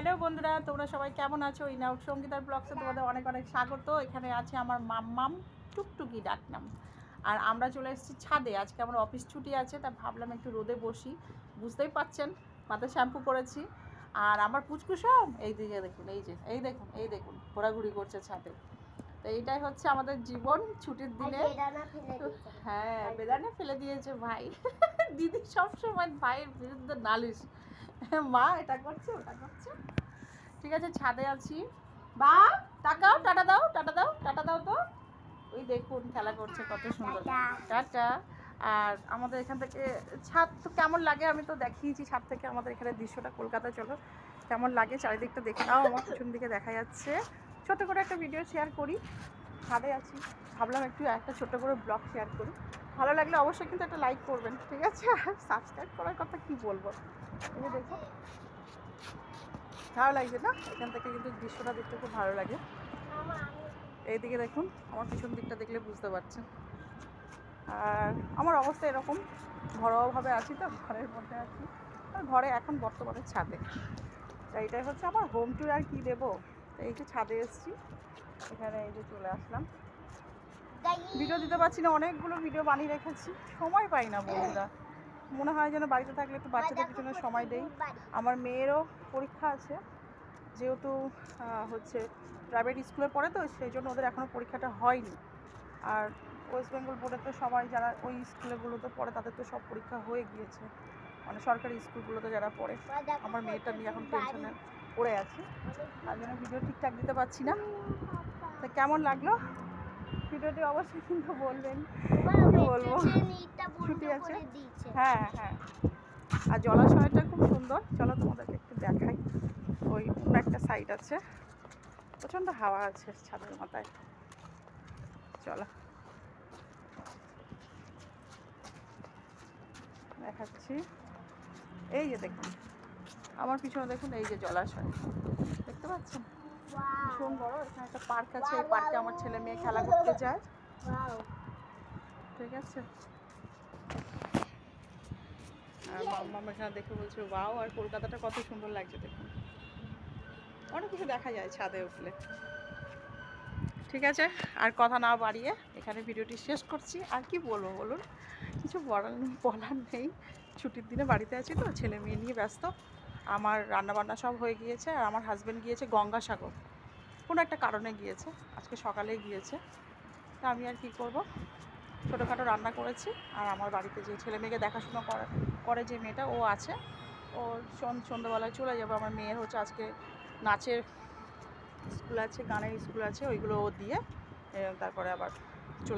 Hello বন্ধুরা তোমরা সবাই কেমন আছো? এই নাও সঙ্গীতার ব্লগসে তোমাদের অনেক অনেক স্বাগত। এখানে আছে আমার মাম্মাম টুকটুকি ডাকনাম। আর আমরা চলে এসেছি ছাদে। আজকে আমার অফিস ছুটি আছে তা ভাবলাম একটু রোদে বসি। বুঝতেই পাচ্ছেন মাথায় শ্যাম্পু করেছি। আর আমার পুচকুসব এই দিকে দেখুন এই যে এই দেখুন এই দেখুন ঘোরাঘুরি করছে ছাদে। তো এইটাই হচ্ছে আমাদের জীবন ছুটির দিনে। হ্যাঁ বেদানা ফেলে দিয়েছে ভাই। দিদি সবসময় ভাইয়ের বিরুদ্ধে নালিশ। মা এটা করছে ওটা করছে। ঠিক আছে ছাদে আছি। বা টাকাও টাটা দাও টাটা দাও টাটা দাও তো। ওই দেখুন খেলা করছে কত সুন্দর। টাটা। আর আমাদের এখান থেকে ছাদ তো কেমন লাগে? আমি তো দেখিয়েছি ছাদ থেকে আমাদের এখানে দৃশ্যটা কলকাতা চলো। কেমন লাগে? চারিদিকটা দেখে নাও আমার পিছন দিকে দেখা যাচ্ছে। ছোট করে একটা ভিডিও শেয়ার করি। ছাদে আছি। ভাবলাম একটু একটা ছোট করে ব্লগ শেয়ার করি। ভালো লাগলে অবশ্যই কিন্তু একটা লাইক করবেন, ঠিক আছে? আর সাবস্ক্রাইব করার কথা কি বলব? এই দেখো। ভালো লাগছে না? এখান থেকে কিন্তু দৃশ্যটা দেখতে খুব ভালো লাগে। এইদিকে দেখুন, আমার পিছন দিকটা দেখলে বুঝতে পারছেন। আর আমার অবস্থা এরকম। ঘরোয়াভাবে আছি তো, ঘরের মধ্যে আছি। আর ঘরে এখন বর্তমানে ছাদে। তাই এটাই হচ্ছে আমার হোম ট্যুর আর কি দেবো? তো এই যে ছাদে এসেছি। এখানে এই যে চলে আসলাম। ভিডিও দিতে পারছি না অনেকগুলো ভিডিও বানিয়ে রেখেছি। সময় পাই না বন্ধুরা। মনে হয় যেন বাড়িতে থাকলে একটু বাচ্চাদের পিছনে সময় দেই। আমার মেয়েরও পরীক্ষা আছে। যেহেতু হচ্ছে প্রাইভেট স্কুলে পড়ে তো সেই জন্য ওদের এখনও পরীক্ষাটা হয়নি। আর ওয়েস্ট বেঙ্গল বোর্ডে তো সবাই যারা ওই স্কুলগুলোতে পড়ে তাদের তো সব পরীক্ষা হয়ে গিয়েছে। মানে সরকারি স্কুলগুলোতে যারা পড়ে। আমার মেয়েটা নিয়ে এখন টেনশনে পড়ে আছে। তার জন্য ভিডিও ঠিকঠাক দিতে পারছি না। তা কেমন লাগল? ভিডিওটি অবশ্যই কিন্তু বলবেন। কি বলব? ছুটি আছে? হ্যাঁ হ্যাঁ। আর জলাশয়টা খুব সুন্দর। চলো তোমাদেরকে একটু দেখাই। ওই একটা সাইড আছে। প্রচণ্ড হাওয়া আছে ছাদের মাথায়। চলো। দেখাচ্ছি। এই যে দেখুন। আমার পিছনে দেখুন এই যে জলাশয়। দেখতে পাচ্ছেন? ভীষণ বড়, এখানে একটা পার্ক আছে, এই পার্কে আমার ছেলে মেয়ে খেলা করতে যায়। ঠিক আছে? আর দেখে বলছে, ওয়াও, আর কলকাতাটা কত সুন্দর লাগছে দেখুন। অনেক কিছু দেখা যায় ছাদে উঠলে। ঠিক আছে? আর কথা না বাড়িয়ে এখানে ভিডিওটি শেষ করছি। আর কি বলব বলুন? কিছু বলার বলার নেই। ছুটির দিনে বাড়িতে আছি তো, ছেলে মেয়ে নিয়ে ব্যস্ত। আমার রান্নাবান্না সব হয়ে গিয়েছে আর আমার হাজব্যান্ড গিয়েছে গঙ্গাসাগর। কোনো একটা কারণে গিয়েছে, আজকে সকালে গিয়েছে। তা আমি আর কি করব? ছোটোখাটো রান্না করেছি আর আমার বাড়িতে যে ছেলে মেয়েকে দেখাশোনা করে করে যে মেয়েটা ও আছে, ও সন- সন্ধ্যাবেলায় চলে যাবে। আমার মেয়ের হচ্ছে আজকে নাচের স্কুল আছে, গানের স্কুল আছে, ওইগুলো ও দিয়ে তারপরে আবার